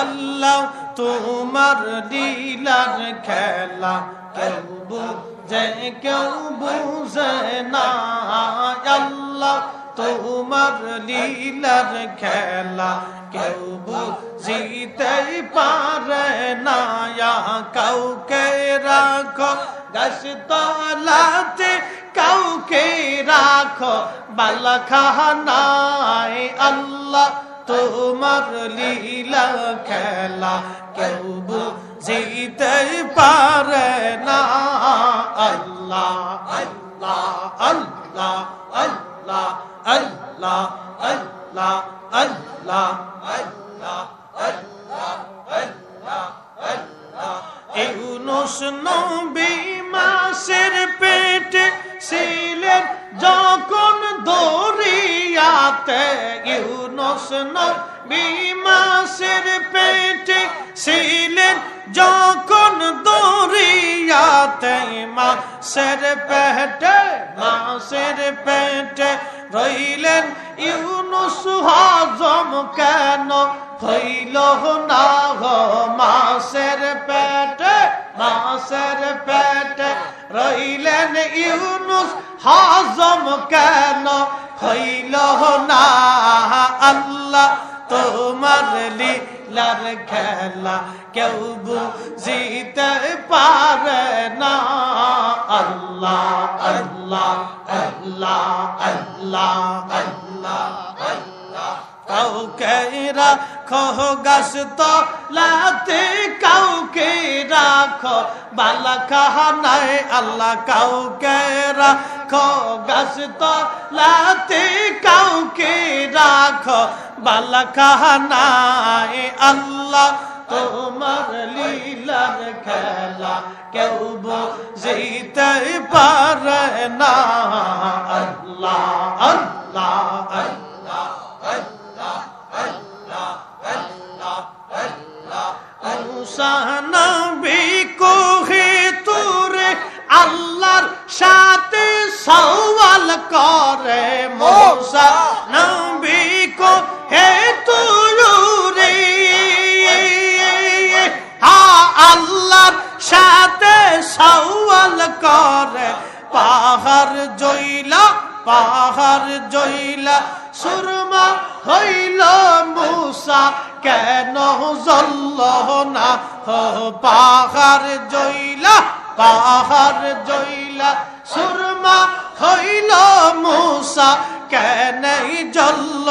আল্লাহ, তোমার লীলার খেলা কেউ বুঝে কেউ বুঝে না। আল্লাহ, তোমার লীলার খেলা কেউ বুঝিতে পারে না। কাউকে রাখো গাছ তলাতে কাউকে রাখো বালাখানায়। আল্লাহ তোমার লীলা খেলা কেউ বুঝিতে পারে না। আল্লাহ আল্লাহ আল্লাহ আল্লাহ আল্লাহ আল্লাহ আল্লাহ আল্লাহ আল্লাহ আল্লাহ। আল্লাহ ইউনুস নবী মাসের পেটে ছিলেন ইউনুস নবী মাসের পেটে ছিলেন যখন দরিয়াতে মাসের পেটে মাসের পেটে রইলেন ইউনুস হজম কেন হইল না গো মাসের পেটে মাসের পেটে রইলেন ইউনুস হজম কেন হইল না আল্লাহ তোমার লীলার খেলা কেউ বুঝিতে পারে না। আল্লাহ আল্লাহ আল্লাহ আল্লাহ আল্লাহ আল্লাহ। কাউকে রাখো গাছ তলাতে কাউকে রাখো বালা কাহানায় আল্লাহ কাউকে রাখো গাছ তলাতে কাউকে রাখো বালা কাহানায় আল্লাহ তোমার লীলার খেলা কেউ বুঝিতে পারে না আল্লাহ আল্লাহ আল্লাহ আল্লাহ আল্লাহ আল্লাহ আল্লাহ করে পাহাড় জইলা পাহাড় জইলা। সুরমা হইল মুসা, কেন জল্ল না? পাহাড় জইলা পাহাড় জইলা। সুরমা হইল মুসা কেন জল্ল